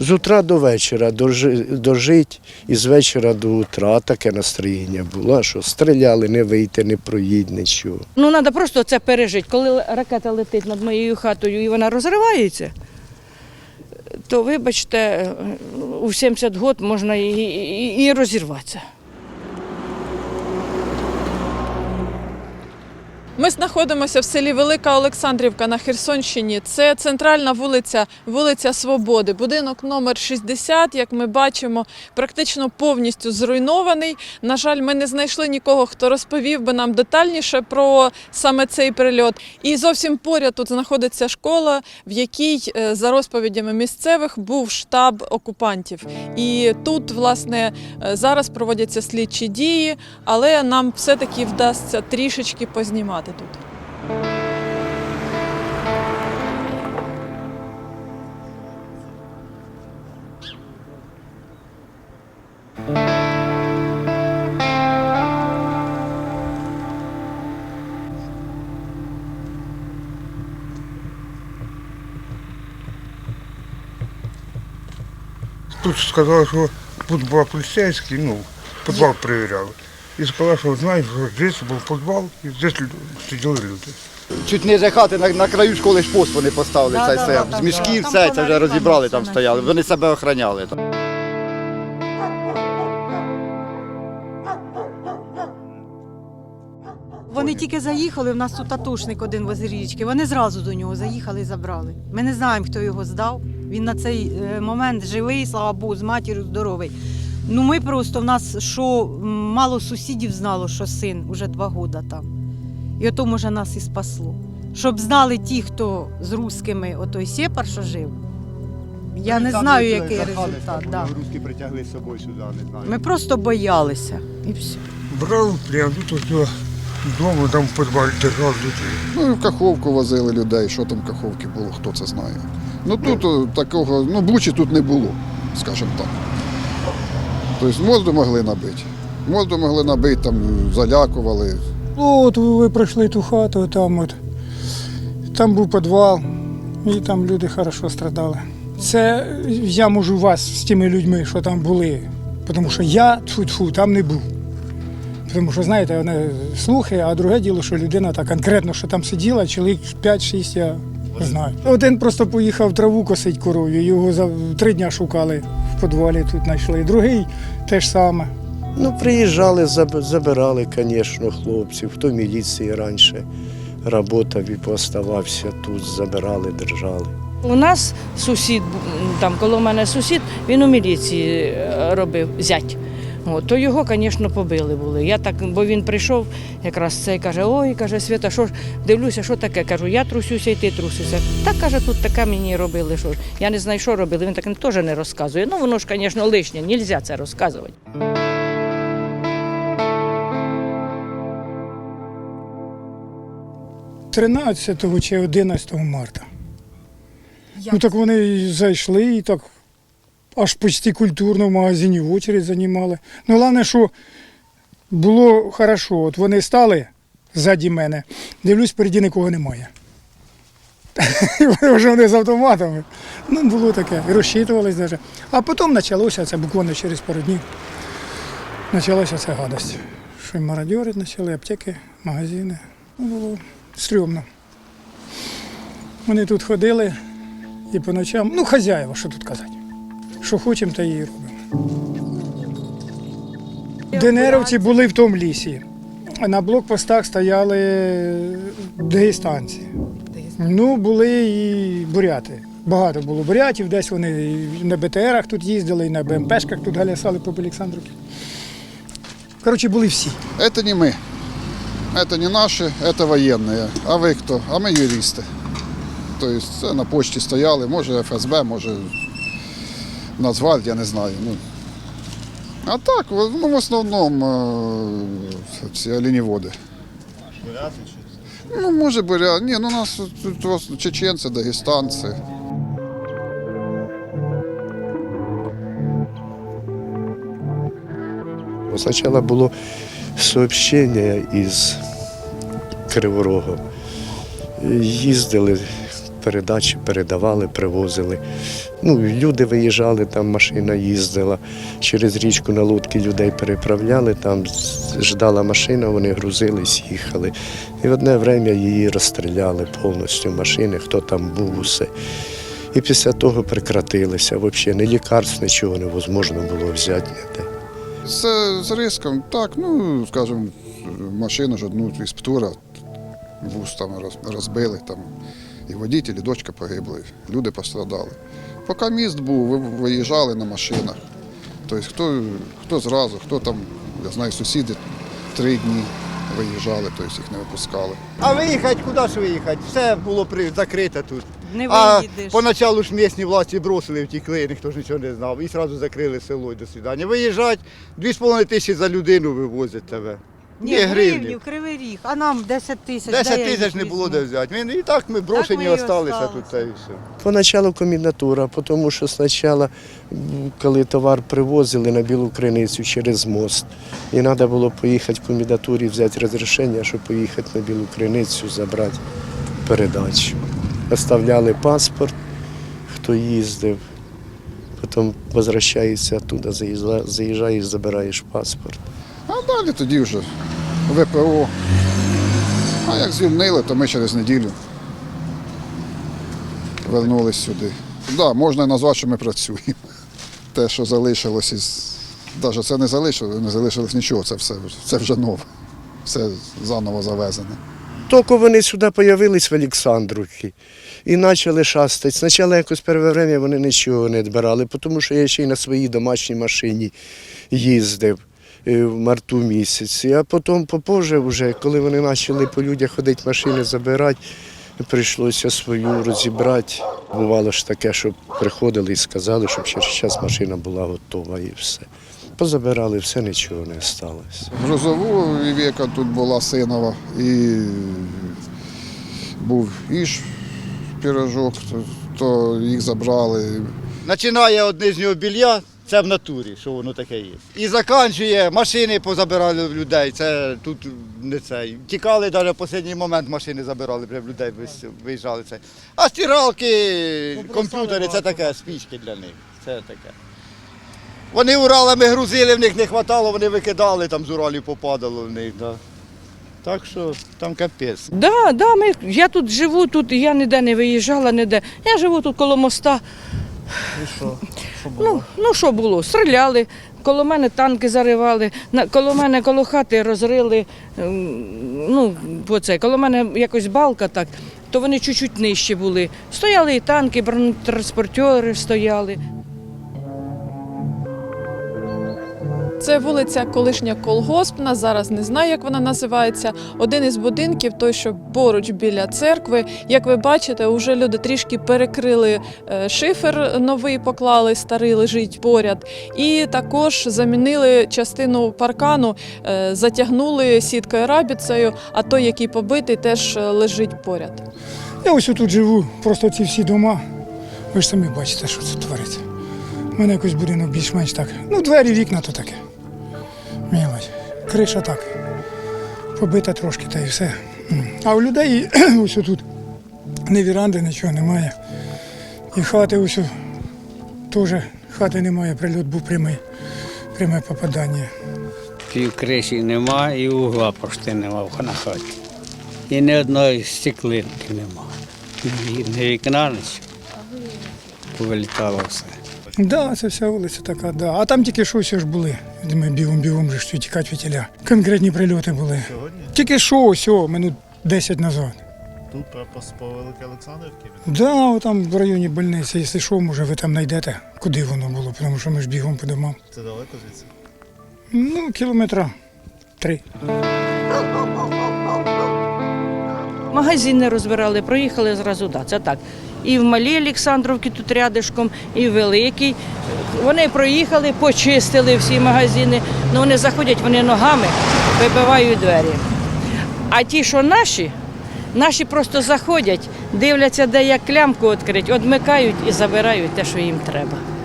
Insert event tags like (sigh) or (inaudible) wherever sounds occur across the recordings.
З утра до вечора дожи- дожить і з вечора до утра таке настроєння було, що стріляли, не вийти, не проїдь, нічого. Ну, треба просто це пережити. Коли ракета летить над моєю хатою і вона розривається, то вибачте, у 70 років можна і, і, і розірватися. Ми знаходимося в селі Велика Олександрівка на Херсонщині. Це центральна вулиця, вулиця Свободи. Будинок номер 60, як ми бачимо, практично повністю зруйнований. На жаль, ми не знайшли нікого, хто розповів би нам детальніше про саме цей прильот. І зовсім поряд тут знаходиться школа, в якій, е, за розповідями місцевих, був штаб окупантів. І тут, власне, е, зараз проводяться слідчі дії, але нам все-таки вдасться трішечки познімати тут. Тут сказали, що тут був поліцейський, ну, підвал перевіряли. І сказали, що знаєш, що здесь був підвал, і здесь сиділи люди. Чуть ниже хати на, на краю школи ж пост вони поставили, цей стояв. З мішків все, це вже розібрали, там стояли. Вони себе охороняли. Вони тільки заїхали, в нас тут татушник один возле річки. Вони зразу до нього заїхали і забрали. Ми не знаємо, хто його здав. Він на цей е, момент живий, слава Богу, з матір'ю здоровий. Ну ми просто в нас що мало сусідів знало, що син уже два роки там. І ото може нас і спасло. Щоб знали ті, хто з русскими, отой сепар, що жив. Я не знаю, який результат. Да. Русські притягли з собою сюди, не знаю. Ми просто боялися і все. Брали прямо тут ось вдома, там в підвалі держали людей. Ну, і в Каховку возили людей, що там в Каховці було, хто це знає. Ну тут о, такого, ну бучі тут не було, скажімо так. Тобто мозду могли набити. Мозду могли набити, там залякували. Ну, от ви, пройшли ту хату, там от там був підвал, і там люди хорошо страдали. Це я можу вас з тими людьми, що там були, тому що я тьфу-тьфу, там не був. Тому що, знаєте, вони слухи, а друге діло, що людина так конкретно, що там сиділа, чоловік 5-6, я не знаю. Один просто поїхав траву косить коров'ю, його за три дня шукали в підвалі, тут знайшли. Другий те ж саме. Ну, приїжджали, забирали, звісно, хлопців, хто в міліції раніше працював і поставався тут, забирали, держали. У нас сусід, там коло мене сусід, він у міліції е, робив зять. От, то його, звісно, побили були. Я так, бо він прийшов, якраз цей каже, ой, каже, Свята, що ж, дивлюся, що таке? Кажу, я трусюся і ти трусишся. Так каже, тут таке мені робили. Що ж. Я не знаю, що робили. Він так теж не розказує. Ну воно ж, звісно, лишнє, не можна це розказувати. – 13 чи 11 марта. Ну так вони зайшли і так аж почти культурно в магазині в очередь займали. Ну, головне, що було хорошо. От вони стали ззаді мене, дивлюсь, переді нікого немає. (laughs) Вже вони з автоматами. Ну, було таке. І розчитувались навіть. А потім почалося це буквально через пару днів. Почалася ця гадость. Що й мародьори почали, аптеки, магазини. Ну, було стрьомно. Вони тут ходили і по ночам, ну, хазяїва, що тут казати. Що хочемо, те і робимо. ДНРовці були в тому лісі. А на блокпостах стояли дагестанці. Ну, були і буряти. Багато було бурятів, десь вони і на БТРах тут їздили, і на БМПшках тут галясали по Олександрівці. Коротше, були всі. Это не мы. Это не наши, это военные. А ви хто? А ми юристи. Тобто це на почті стояли, може ФСБ, може Нацгвардія, не знаю. Ну. А так, в- ну, в основному е, ці оленіводи. Ну, може, буря. Ні, ну у нас тут чеченці, дагестанці. Спочатку було сообщення із Криворогом. Їздили, передачі передавали, привозили. Ну, люди виїжджали, там машина їздила. Через річку на лодки людей переправляли, там ждала машина, вони грузились, їхали. І в одне время її розстріляли повністю машини, хто там був усе. І після того прекратилися. Взагалі ні лікарств, нічого невозможно було взяти. З, з риском, так, ну, скажімо, машину ж одну із птура, вуз там розбили, там і водитель, і дочка погибли, люди пострадали. Поки міст був, ви виїжджали на машинах. Тобто хто, хто зразу, хто там, я знаю, сусіди три дні виїжджали, тобто їх не випускали. А виїхати, куди ж виїхати? Все було при... закрите тут. Не А поначалу ж місні власті бросили, втікли, ніхто ж нічого не знав. І одразу закрили село і до свидання. Виїжджать, 2,5 тисячі за людину вивозять тебе. Ні, Ні, гривні. гривнів, кривий ріг, а нам 10 тисяч. 10 де я тисяч не було візьму? де взяти. Ми, і так ми брошені ми і осталися осталися. тут та і все. Поначалу комендатура, тому що спочатку, м, коли товар привозили на білу криницю через мост, і треба було поїхати в комендатурі, взяти розрішення, щоб поїхати на білу криницю, забрати передачу. Оставляли паспорт, хто їздив, потім возвращаєшся туди, заїзда- заїжджаєш, забираєш паспорт. А далі тоді вже ВПО. А як звільнили, то ми через неділю вернулись сюди. Так, да, можна назвати, що ми працюємо. Те, що залишилось із. Навіть це не залишилось, не залишилось нічого, це все це вже нове. Все заново завезене. Тільки вони сюди з'явились в Олександрівці і почали шастати. Спочатку якось перше время вони нічого не збирали, тому що я ще й на своїй домашній машині їздив в марту місяці. А потім попозже, вже, коли вони почали по людях ходити машини забирати, прийшлося свою розібрати. Бувало ж таке, що приходили і сказали, щоб через час машина була готова і все. Позабирали все, нічого не сталося. Грузову Віка тут була синова і був іж пірожок, то, то їх забрали. Починає від нижнього білья, це в натурі, що воно таке є. І закінчує, машини позабирали в людей. Це тут не це. Тікали навіть в останній момент машини забирали, в людей виїжджали це. А стиралки, комп'ютери це таке, спічки для них. Це таке. Вони Уралами грузили, в них не вистачало, вони викидали, там з Уралів попадало в них. Да. Так що там капець. Да, да, ми, я тут живу, тут я ніде не виїжджала, ніде. Я живу тут коло моста. І що? Що було? Ну, ну що було? Стріляли, коло мене танки заривали, на, коло мене коло хати розрили. ем, Ну, оце, коло мене якось балка так, то вони чуть-чуть нижче були. Стояли і танки, бронетранспортери стояли. Це вулиця колишня колгоспна. Зараз не знаю, як вона називається. Один із будинків, той, що поруч біля церкви. Як ви бачите, вже люди трішки перекрили е, шифер новий, поклали, старий лежить поряд. І також замінили частину паркану, е, затягнули сіткою рабіцею, а той, який побитий, теж е, лежить поряд. Я ось тут живу, просто ці всі дома. Ви ж самі бачите, що це твориться. У мене якось будинок більш-менш так. Ну, двері, вікна то таке. Мілоч. Криша так. Побита трошки та й все. А у людей (clears throat) ось тут ні віранди, нічого немає. І хати ось теж хати немає, прильот був прямий, пряме попадання. Пів криші нема і угла пошти нема на хаті. І ні одної стеклинки нема. Ні вікна, нічого. Повилітало все. Так, да, це вся вулиця така, да. А там тільки що все ж були. Ми бігом-бігом же що тікати вітіля. Конкретні прильоти були. Сьогодні? Тільки що, ось, минут 10 назад. Тут по Великій Олександрівці? Да, там в районі больниці, якщо що, може ви там знайдете, куди воно було, тому що ми ж бігом по домам. Це далеко звідси? Ну, кілометра три. (laughs) Магазини розбирали, проїхали зразу, да, це так. І в Малій Олександровці тут рядишком, і в Великій. Вони проїхали, почистили всі магазини. Ну вони заходять, вони ногами вибивають двері. А ті, що наші, наші просто заходять, дивляться, де як клямку відкрити, одмикають і забирають те, що їм треба.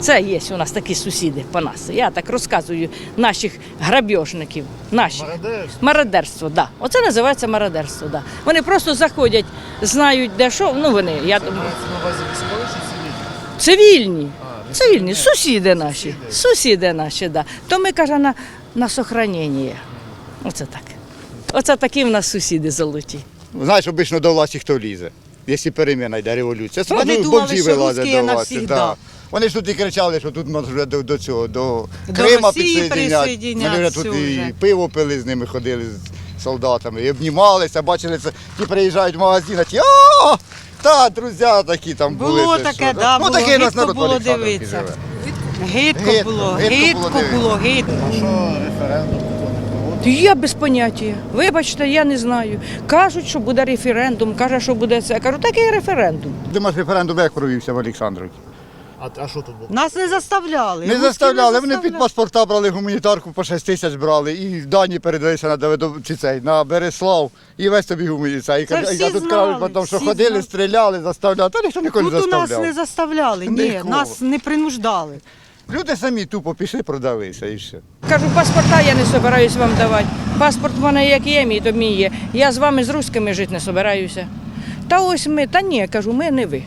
Це є у нас такі сусіди по нас. Я так розказую наших грабіжників. Наших. Мародерство? Мародерство, да. Оце називається мародерство, да. Вони просто заходять, знають, де що. Ну вони, я думаю. На увазі військові чи цивільні? Цивільні. Цивільні, сусіди наші. Сусіди наші, да. То ми каже на, на сохранення. Оце так. Оце такі в нас сусіди золоті. Знаєш, обично до власті хто лізе. Якщо переміна йде революція, Вони сразу думали, бомжі що вилазять русські до власті. навсігда. Да. Вони ж тут і кричали, що тут може вже до, до цього, до, До Крима підсоєдинять. Вони вже тут і пиво пили з ними, ходили з солдатами, і обнімалися, бачили це. Ті приїжджають в магазин, а ті о! Та, друзі такі там були. Було таке, що, да, Ну було. такий нас Гидко народ було дивитися. Гидко Гидко, було, гидко було гидко. А що референдум? Я без поняття. Вибачте, я не знаю. Кажуть, що буде референдум, каже, що буде це. Я кажу, такий референдум. Думаєш, референдум як провівся в Олександрівці? А, а що тут було? Нас не заставляли. Не заставляли, вони під паспорта брали гуманітарку по 6 тисяч брали, і дані передалися на Давидов, чи цей, на Береслав, і весь тобі гуманітарка. І, Це кажуть, всі а тут знали, кажуть, потім, що всі ходили, знали. стріляли, заставляли, та ніхто ніколи не Тут у нас не заставляли, ні, Нікого. нас не принуждали. Люди самі тупо пішли, продалися і все. Кажу, паспорта я не собираюсь вам давати. Паспорт в мене як є, мій то мій є. Я з вами з руськими жити не собираюся. Та ось ми, та ні, кажу, ми не ви.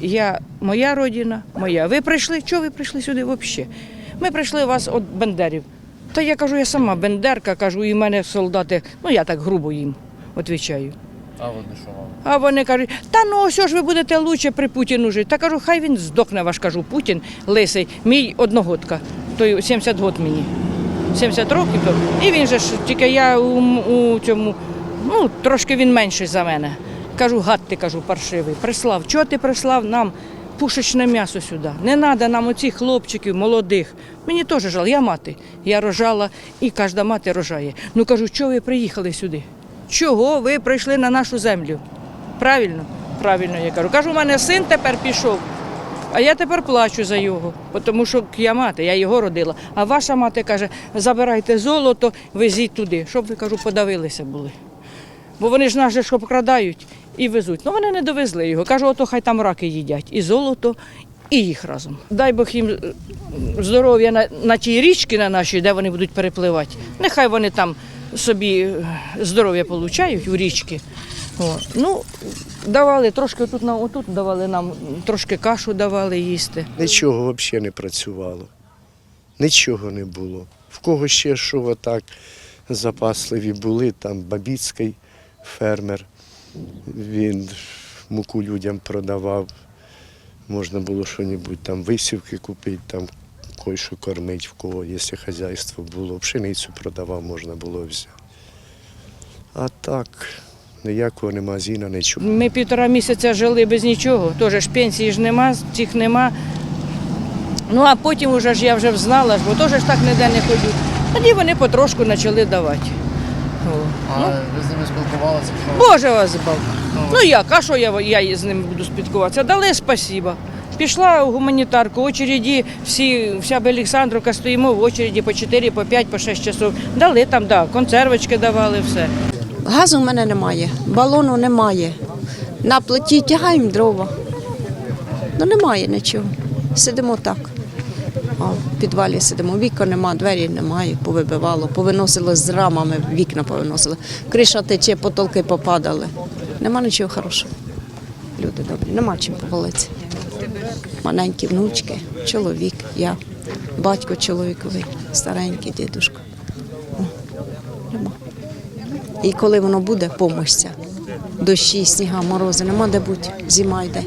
Я, моя родина, моя. Ви прийшли? Чого ви прийшли сюди взагалі? Ми прийшли вас від бендерів. Та я кажу, я сама бендерка, кажу, і в мене солдати, ну я так грубо їм відповідаю. А вони що вам? А вони кажуть, та ну ось ж ви будете лучше при Путіну жити. Та кажу, хай він здохне, ваш кажу, Путін лисий, мій одногодка, той 70 год мені. 70 років то. І він же ж тільки я у, у цьому, ну трошки він менший за мене. Кажу, гад ти кажу, паршивий. Прислав. Чого ти прислав нам пушечне м'ясо сюди? Не треба нам оцих хлопчиків молодих. Мені теж жал, я мати. Я рожала і кожна мати рожає. Ну кажу, чого ви приїхали сюди? Чого ви прийшли на нашу землю? Правильно? Правильно, я кажу. Кажу, у мене син тепер пішов. А я тепер плачу за його, тому що я мати, я його родила. А ваша мати каже, забирайте золото, везіть туди, щоб ви кажу, подавилися були. Бо вони ж нас же обкрадають і везуть. Ну вони не довезли його. Кажу, ото хай там раки їдять. І золото, і їх разом. Дай Бог їм е, здоров'я на, на тій річці на нашій, де вони будуть перепливати. Нехай вони там собі е, здоров'я получають у річки. О, ну, давали трошки тут на отут давали нам трошки кашу давали їсти. Нічого взагалі не працювало. Нічого не було. В кого ще що отак запасливі були, там Бабіцький фермер, він муку людям продавав, можна було щось там висівки купити, там кое-що кормити, в кого, якщо хазяйство було, пшеницю продавав, можна було взяти. А так, ніякого нема зіна, нічого. Ми півтора місяця жили без нічого, теж ж пенсії ж нема, цих нема. Ну а потім уже ж я вже знала, бо теж так ніде не ходжу. Тоді вони потрошку почали давати. О. А Ну, ви з ними спілкувалися? Що? Боже вас збав. Ну як, а що я, я з ними буду спілкуватися? Дали спасіба. Пішла у гуманітарку, в очереді, всі, вся Олександровка стоїмо в очереді по 4, по 5, по 6 часов. Дали там, да, консервочки давали, все. Газу в мене немає, балону немає. На плиті тягаємо дрова. Ну немає нічого. Сидимо так. О, в підвалі сидимо. Вікон нема, двері немає, повибивало, повиносило з рамами, вікна повиносило. Криша тече, потолки попадали. Нема нічого хорошого. Люди добрі, нема чим повалитися. Маленькі внучки, чоловік, я, батько чоловіковий, старенький дідушка. Нема. І коли воно буде, помощця. Дощі, сніга, морози, нема де бути, зима йде.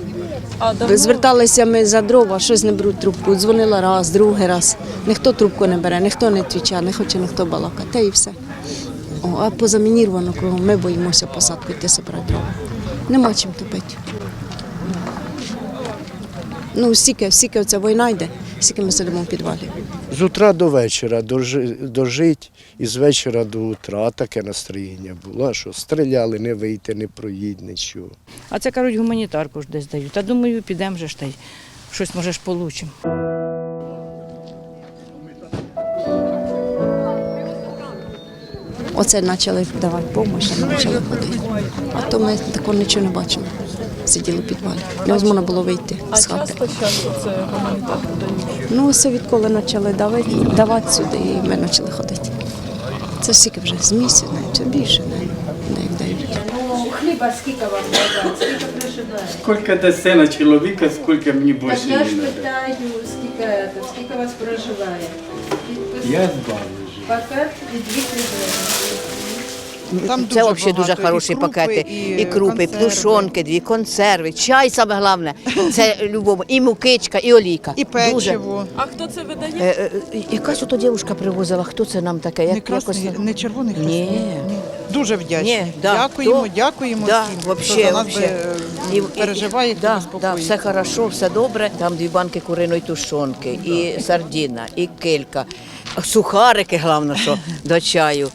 Зверталися ми за дрова, щось не беруть трубку. Дзвонила раз, другий раз. Ніхто трубку не бере, ніхто не відповідає, не хоче ніхто балакати. Та і все. О, а позамініровано кругом, ми боїмося посадку йти собирати дрова. Нема чим топити. Ну, стільки, стільки ця війна йде, стільки ми сидимо в підвалі. З утра до вечора дожи- дожить, і з вечора до утра таке настроєння було, що стріляли, не вийти, не проїдь, нічого. А це кажуть, гуманітарку ж десь дають. Та думаю, підемо же ж та й щось може ж получимо. Оце почали давати допомогу, почали ходити. А то ми такого нічого не бачили. Сиділи в підвалі. Невозможно було вийти з хати. часто часто це гуманітарку дають. Ну, все відколи почали давати, давати сюди, і ми почали ходити. Це стільки вже з місяця, навіть це більше, навіть, як дають. Хліб хліба скільки вам дадуть? Скільки приживає? Скільки дасте на чоловіка, скільки мені Так більше я не ж треба. питаю, скільки, це, скільки вас проживає? Я збавлю. І дві гривні. Там Це взагалі дуже хороші пакети. І крупи, і плюшонки, дві консерви, чай саме головне. Це (laughs) любому. І мукичка, і олійка. І Дуже. А хто це видає? Е, е, Якась ото дівчинка привозила, хто це нам таке? Не Як, красний, якось... не червоний Ні. хрест. Дуже вдячні. Ні, да, дякуємо, то- дякуємо Да, всім, вообще, хто за нас вообще. І- і- переживає, хто да, да, все хорошо, все добре. Там дві банки куриної тушонки, і сардіна, і килька, сухарики, головне, що до чаю,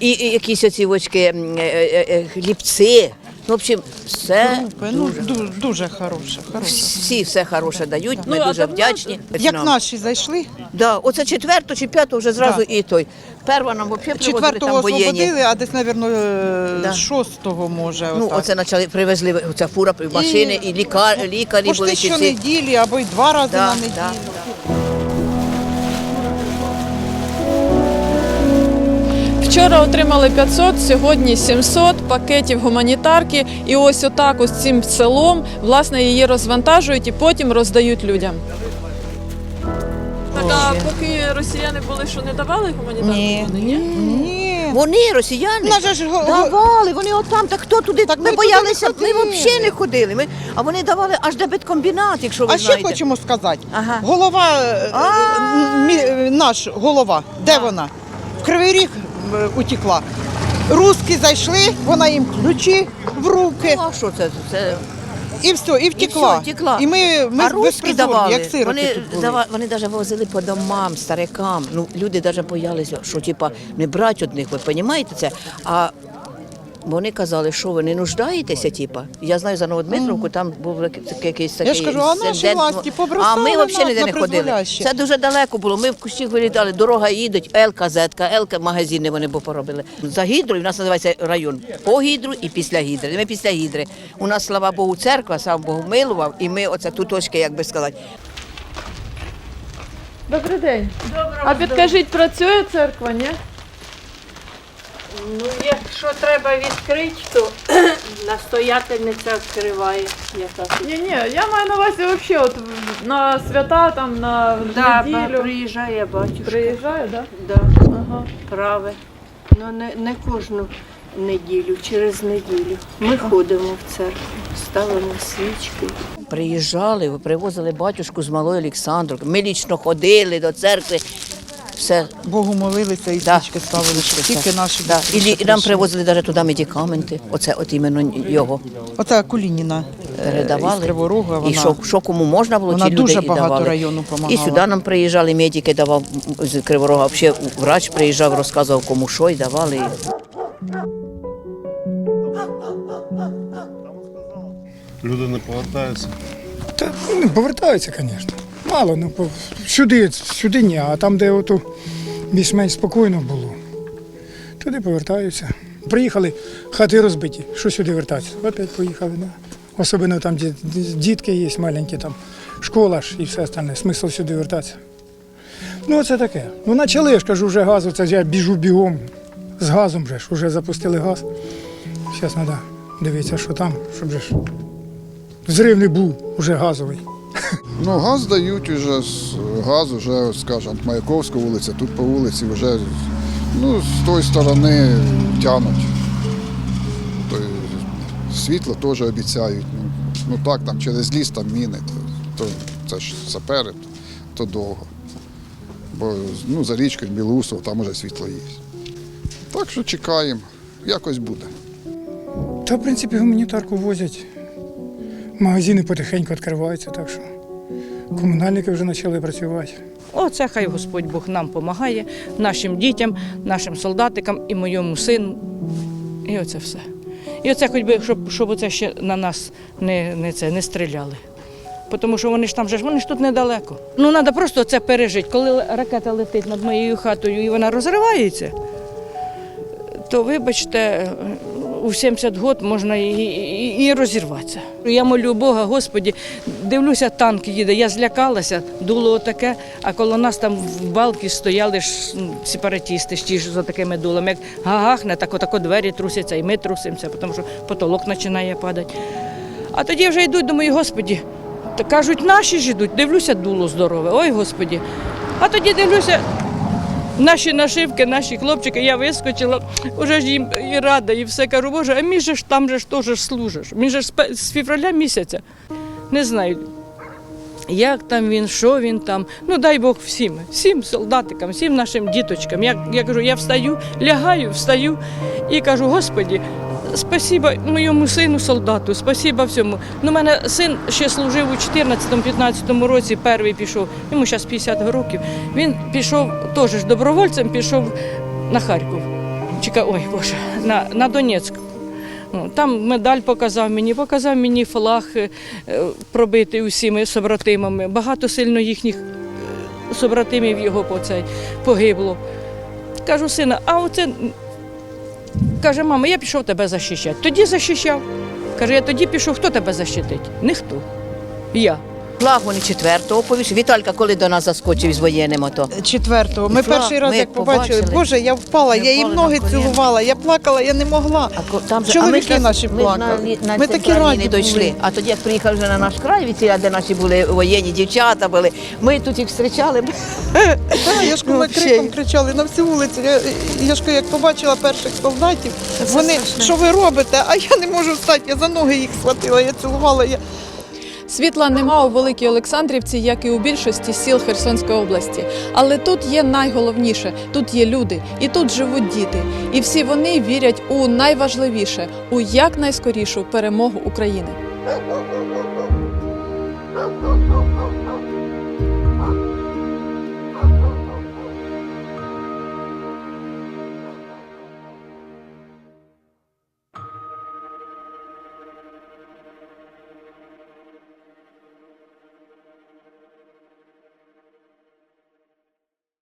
і, і якісь оці очки, е, е, е, хлібці. Ну, в общем, все ну, дуже, дуже хороше, хороше. всі все хороше дають. Ми Ну, дуже вдячні. Як Нам. наші зайшли, Да, оце четверту чи п'яту вже зразу Да. і той. Перва нам взагалі привозили четвертого там воєнні. освободили, а десь, мабуть, Да. шостого може. Ну, отак. оце почали привезли оця фура, машини, і, лікар, лікарі були. Пошти чи ці. щонеділі або й два рази Да, на неділю. да. Вчора отримали 500, сьогодні 700 пакетів гуманітарки. І ось отак ось цим селом власне її розвантажують і потім роздають людям. Так, а поки росіяни були, що не давали гуманітарку? Ні. Ні. Вони, росіяни, Нас ж го- давали, вони отам, так хто туди? Так ми, ми туди боялися, ми ходили. взагалі не ходили. Ми, а вони давали аж дебеткомбінат, якщо ви А ще знаєте. хочемо сказати, Ага. голова, е, А. мі- е, наш голова, де вона? В Кривий Ріг е, утекла. Руски зайшли, вона їм ключі в руки, Ну, а що це? це... і все, і І все, втекла. І ми, ми а русські давали. як сироти Вони, тут були. вони навіть возили по домам, старикам. Ну, люди навіть боялися, що типа, не брати одних, ви розумієте це? А вони казали, що ви не нуждаєтеся, типа. Я знаю за Новодмитровку, там був такий якийсь такий ж кажу, а наші інцидент. власті А побросали ми нас взагалі ніде на не ходили. призволяще. Це дуже далеко було. Ми в кущі вилітали, дорога їдуть, Елка, Зетка, Елка, магазини вони б поробили. За гідрою, у нас називається район по гідру і після гідри. Ми після гідри. У нас, слава Богу, церква, сам Бог милував, і ми оце туточки, як би сказати. Добрий день. а підкажіть, працює церква, ні? Ну, якщо треба відкрити, то (clears throat) настоятельниця відкриває. Яка Ні, ні, я маю на увазі взагалі от на свята, там на да, неділю. приїжджає батюшка. Приїжджає, да? Да, Ага. праве. Ну не, не кожну неділю, через неділю. Ми ходимо в церкву, ставимо свічки. Приїжджали, привозили батюшку з малою Олександрою. Ми лічно ходили до церкви. Все. Богу молилися і Да, свічки ставили, щоб свічки, тільки наші Да. І, лі- і нам прийшли. привозили навіть туди медикаменти. Оце от іменно його Оце Кулініна е, передавали. із Криворога, І що, що кому можна було, вона ті люди дуже і багато давали. району І сюди нам приїжджали медики, давав м, з Криворога. Взагалі врач приїжджав, розказував кому що і давали. Люди не повертаються. Та ну, повертаються, звісно. Мало, ну сюди, сюди ні, а там, де ото більш-менш спокійно було, туди повертаються. Приїхали, хати розбиті. Що сюди вертатися? Опять поїхали, да. Особливо там, де дітки є маленькі, там школа ж і все остальне. Смисл сюди вертатися. Ну, це таке. Ну, почали, я ж кажу, вже газ, оце я біжу бігом з газом вже ж, вже запустили газ. Зараз треба дивитися, що там, щоб же ж взрив не був вже газовий. Ну, газ дають уже з газу, вже, скажімо, Маяковська вулиця, тут по вулиці вже ну, з тої сторони тянуть. Світло теж обіцяють. Ну, ну так, там через ліс там міни, то, то це ж сапери, то, довго. Бо ну, за річкою Білоусов там уже світло є. Так що чекаємо, якось буде. Та, в принципі, гуманітарку возять. Магазини потихеньку відкриваються, так що комунальники вже почали працювати. Оце хай Господь Бог нам допомагає, нашим дітям, нашим солдатикам і моєму сину. І оце все. І оце хоч би, щоб, щоб оце ще на нас не, не, це, не стріляли. Тому що вони ж там же вони ж тут недалеко. Ну треба просто це пережити. Коли ракета летить над моєю хатою і вона розривається, то вибачте, у 70 років можна і, і, і розірватися. Я молю Бога, Господі, дивлюся, танк їде. Я злякалася, дуло таке, а коло нас там в балки стояли ж ну, сепаратісти, ті ж з такими дулами. Як гагахне, так отако двері трусяться, і ми трусимося, тому що потолок починає падати. А тоді вже йдуть, думаю, Господі, та кажуть, наші ж йдуть, дивлюся, дуло здорове. Ой, Господі. А тоді дивлюся, Наші нашивки, наші хлопчики, я вискочила, вже ж їм і рада, і все кажу, боже, а мій же ж там же ж теж служиш. Мій же ж з февраля місяця. Не знаю, як там він, що він там. Ну дай Бог всім, всім солдатикам, всім нашим діточкам. Я, я кажу, я встаю, лягаю, встаю і кажу, Господі, спасіба моєму сину солдату, спасіба всьому. Ну, мене син ще служив у 14-15 році, перший пішов, йому зараз 50 років. Він пішов теж добровольцем, пішов на Харків. Чекай, ой, Боже, на, на Донецьк. Ну, Там медаль показав мені, показав мені флаг е, пробитий усіми собратимами. Багато сильно їхніх е, собратимів його по цей погибло. Кажу, сина, а оце каже, мама, я пішов тебе захищати. Тоді захищав. Каже, я тоді пішов, хто тебе захистить? Ніхто. Я. Флаг вони четвертого повішали. Віталька, коли до нас заскочив з воєнним ото. Четвертого. Ми Флаг, перший раз ми як побачили, побачили, Боже, я впала, я впали ноги цілувала, я плакала, я не могла. А ко- там же- Чоловіки а ми ж наші ми ж плакали. На, на Ми такі центральній раді не дійшли. були. А тоді, як приїхали вже на наш край, від ціля, де наші були воєнні дівчата були, ми тут їх зустрічали. (laughs) Та, я ж коли криком кричали на всю вулицю. Я, я ж як побачила перших солдатів, вони що ви робите? А я не можу встати. Я за ноги їх схватила, я цілувала. Я... Світла нема у Великій Олександрівці, як і у більшості сіл Херсонської області. Але тут є найголовніше: тут є люди, і тут живуть діти. І всі вони вірять у найважливіше у якнайскорішу перемогу України.